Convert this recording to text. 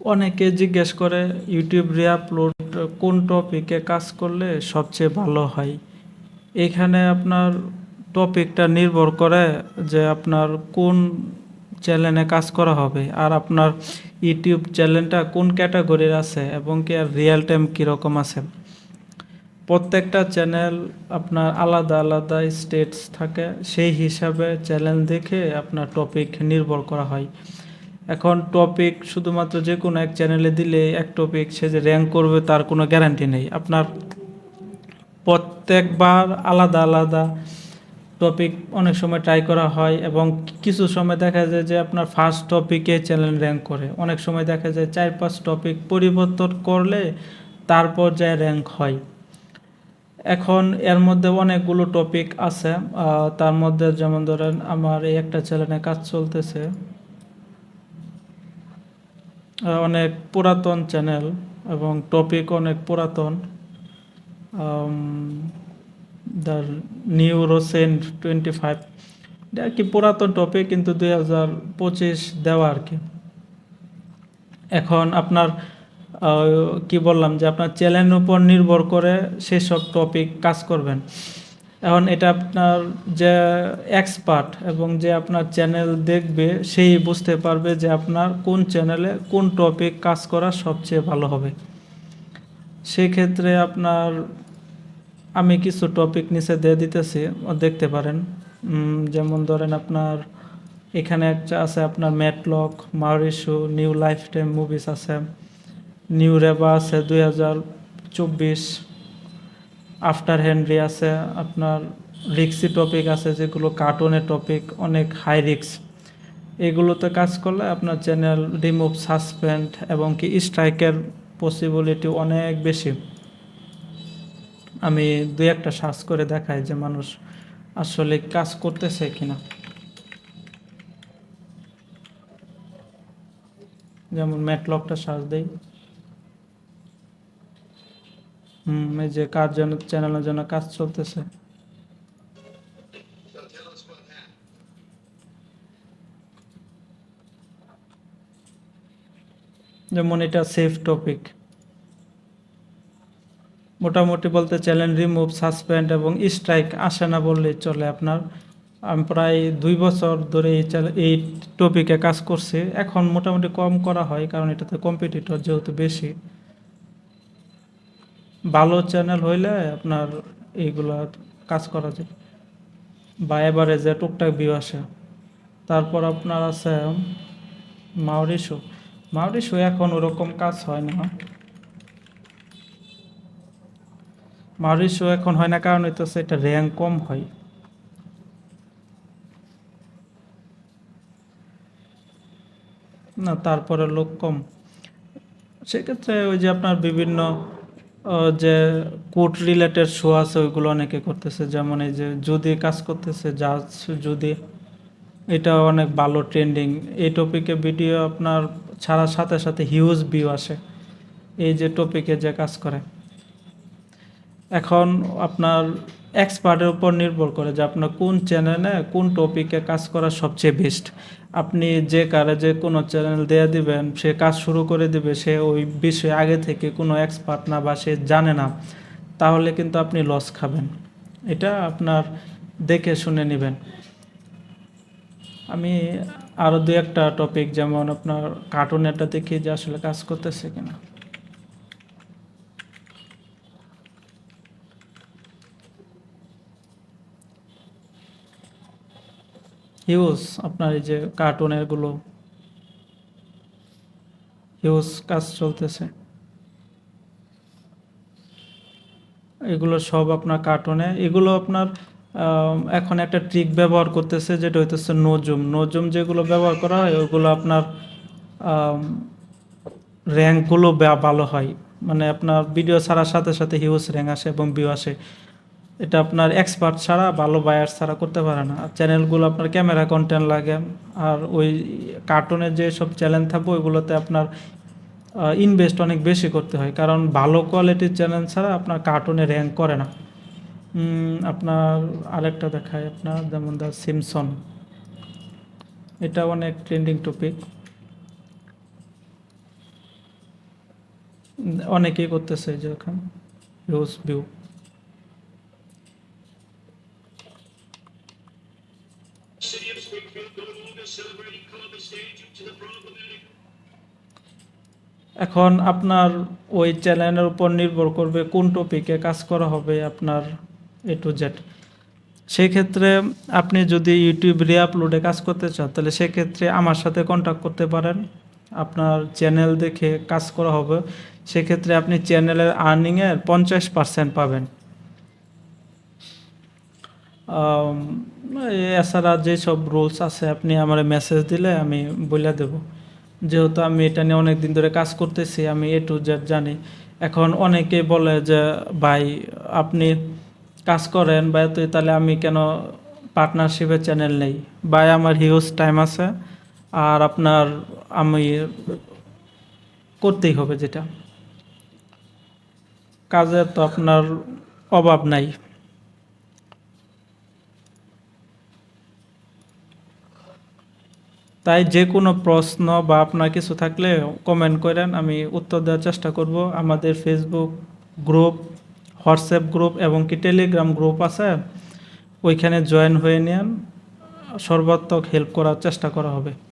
অনেকে জিজ্ঞেস করে, ইউটিউব রিআপলোড কোন টপিকে কাজ করলে সবচেয়ে ভালো হয়? এখানে আপনার টপিকটা নির্ভর করে যে আপনার কোন চ্যানেলে কাজ করা হবে আর আপনার ইউটিউব চ্যানেলটা কোন ক্যাটাগরির আছে এবং কি আর রিয়েল টাইম কীরকম আছে। প্রত্যেকটা চ্যানেল আপনার আলাদা আলাদা স্টেটস থাকে, সেই হিসাবে চ্যানেল দেখে আপনার টপিক নির্ভর করা হয়। এখন টপিক শুধুমাত্র যে কোনো এক চ্যানেলে দিলে এক টপিক সে যে র্যাঙ্ক করবে তার কোনো গ্যারান্টি নেই। আপনার প্রত্যেকবার আলাদা আলাদা টপিক অনেক সময় ট্রাই করা হয় এবং কিছু সময় দেখা যায় যে আপনার ফার্স্ট টপিকে চ্যানেল র্যাঙ্ক করে। অনেক সময় দেখা যায় চার পাঁচ টপিক পরিবর্তন করলে তারপর যায় র্যাঙ্ক হয়। এখন এর মধ্যে অনেকগুলো টপিক আছে তার মধ্যে যেমন ধরেন আমার এই একটা চ্যানেলে কাজ চলতেছে। অনেক পুরাতন চ্যানেল এবং টপিক অনেক পুরাতন। The new recent twenty five এটা আর কি পুরাতন টপিক কিন্তু দুই হাজার পঁচিশ দেওয়া আর কি। এখন আপনার কি বললাম যে আপনার চ্যানেলের উপর নির্ভর করে সেসব টপিক কাজ করবেন। এখন এটা আপনার যে এক্সপার্ট এবং যে আপনার চ্যানেল দেখবে, সেই বুঝতে পারবে যে আপনার কোন চ্যানেলে কোন টপিক কাজ করা সবচেয়ে ভালো হবে। সেক্ষেত্রে আপনার আমি কিছু টপিক নিচে দিয়ে দিতেছি, দেখতে পারেন। যেমন ধরেন আপনার এখানে একটা আছে আপনার ম্যাটলক মারিশু নিউ লাইফ টাইম মুভিস আছে। নিউ রেবা আছে দুই হাজার চব্বিশ। আফটার হেনরি আছে, আপনার রিক্সি টপিক আছে, যেগুলো কার্টুনের টপিক অনেক হাই রিক্স এগুলোতে কাজ করলে আপনার চ্যানেল রিমুভ সাসপেন্ড এবং কি স্ট্রাইকের পসিবিলিটি অনেক বেশি। আমি দুই একটা সার্চ করে দেখাই যে মানুষ আসলে কাজ করতেছে কিনা। যেমন ম্যাটলকটা সার্চ দেই। হুম, এই যে কার জন্য, চ্যানেলের জন্য কাজ চলতেছে. যেমন এটা সেফ টপিক মোটামুটি বলতে চ্যালেঞ্জ রিমুভ সাসপেন্ড এবং স্ট্রাইক আসে না বললেই চলে আপনার। আমি প্রায় দুই বছর ধরে এই এই টপিকে কাজ করছি। এখন মোটামুটি কম করা হয়, কারণ এটাতে কম্পিটিটর যেহেতু বেশি। ভালো চ্যানেল হইলে আপনার এইগুলা কাজ করা যায়। বা এবারে যে টুকটাক ভিউ আসে। তারপর আপনার আছে মাউরিশো মাউরিশো এখন ওরকম কাজ হয় না। মাউরিশো এখন হয় না কারণ হইতেছে এটা র্যাঙ্ক কম হয়। না, তারপরে লোক কম। সেক্ষেত্রে ওই যে আপনার বিভিন্ন যে কোর্ট রিলেটেড শো আছে, ওইগুলো অনেকে করতেছে। যেমন এই যে যদি কাজ করতেছে জাজ যদি, এটা অনেক ভালো ট্রেন্ডিং এই টপিকে ভিডিও আপনার ছাড়ার সাথে সাথে হিউজ ভিউ আসে। এই যে টপিকে যে কাজ করে। এখন আপনার এক্সপার্টের উপর নির্ভর করে যে আপনার কোন চ্যানেলে কোন টপিকে কাজ করা সবচেয়ে বেস্ট আপনি যে কারে যে কোনো চ্যানেল দেয়া দিবেন, সে কাজ শুরু করে দিবে, সে ওই বিষয়ে আগে থেকে কোনো এক্সপার্ট না বা সে জানে না, তাহলে কিন্তু আপনি লস খাবেন। এটা আপনার দেখে শুনে নেবেন। আমি আরও দু একটা টপিক যেমন আপনার কার্টুনেরটা দেখি যে আসলে কাজ করতেছে কিনা। হিউজ আপনার এই যে কার্টুনেরগুলো। হিউজ কাজ চলতেছে। এগুলো সব আপনার কার্টুনে এগুলো আপনার এখন একটা ট্রিক ব্যবহার করতেছে যেটা হইতেছে নজুম নজুম যেগুলো ব্যবহার করা হয়, ওগুলো আপনার র্যাঙ্কগুলো ভালো হয়। মানে আপনার ভিডিও ছাড়ার সাথে সাথে হিউজ র্যাঙ্ক আসে এবং ভিউ আসে। এটা আপনার এক্সপার্ট ছাড়া, ভালো বায়ার ছাড়া করতে পারে না। আর চ্যানেলগুলো আপনার ক্যামেরা কন্টেন্ট লাগে, আর ওই কার্টুনের যে সব চ্যানেল থাকবে, ওইগুলোতে আপনার ইনভেস্ট অনেক বেশি করতে হয়। কারণ ভালো কোয়ালিটির চ্যানেল ছাড়া আপনার কার্টুনে র্যাঙ্ক করে না। আপনার আরেকটা দেখায় আপনার যেমন দ্য সিমসন এটা অনেক ট্রেন্ডিং টপিক অনেকেই করতেছে যে এখন ভিউ এখন আপনার ওই চ্যানেলের উপর নির্ভর করবে কোন টপিকে কাজ করা হবে আপনার এ টু জেড সেই ক্ষেত্রে আপনি যদি ইউটিউব রিআপলোডে কাজ করতে চান, তাহলে সেক্ষেত্রে আমার সাথে কন্ট্যাক্ট করতে পারেন। আপনার চ্যানেল দেখে কাজ করা হবে। সেক্ষেত্রে আপনি চ্যানেলের আর্নিংয়ের পঞ্চাশ পার্সেন্ট পাবেন। এছাড়া যেসব রুলস আছে, আপনি আমার মেসেজ দিলে আমি বলে দেব। যেহেতু আমি এটা নিয়ে অনেক দিন ধরে কাজ করতেছি, আমি এ টু জেড জানি। এখন অনেকে বলে যে, ভাই, আপনি কাজ করেন বা তুই তাহলে আমি কেন পার্টনারশিপের চ্যানেল নেই? ভাই, আমার হিউজ টাইম আছে, আর আপনার আমি করতেই হবে যেটা। কাজের তো আপনার অভাব নাই। তাই যে কোনো প্রশ্ন বা আপনার কিছু থাকলে কমেন্ট করেন, আমি উত্তর দেওয়ার চেষ্টা করব। আমাদের ফেসবুক গ্রুপ হোয়াটসঅ্যাপ গ্রুপ এবং কি টেলিগ্রাম গ্রুপ আছে, ওইখানে জয়েন হয়ে নেন। সর্বাত্মক হেল্প করার চেষ্টা করা হবে।